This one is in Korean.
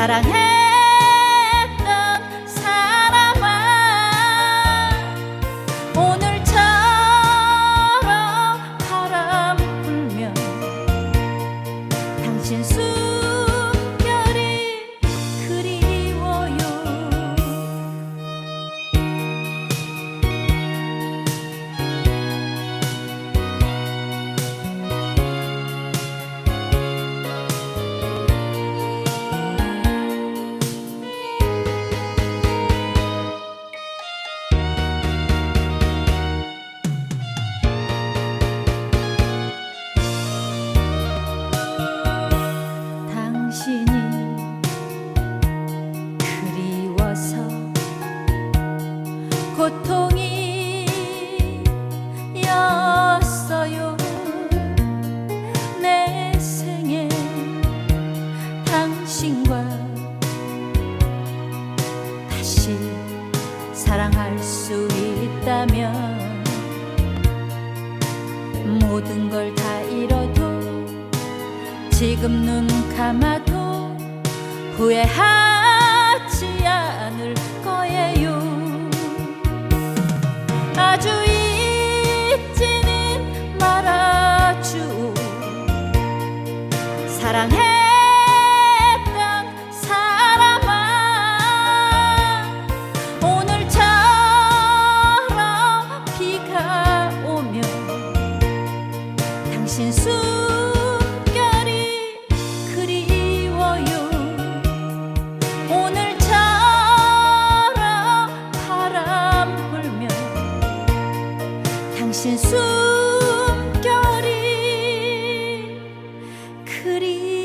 사랑했던 사람아 오늘처럼 바람 불면 당신 숨 고통이었어요. 내 생에 당신과 다시 사랑할 수 있다면 모든 걸 다 잃어도 지금 눈 감아도 후회하 아주 잊지는 말아주. 당신 숨 당신 숨결이 그리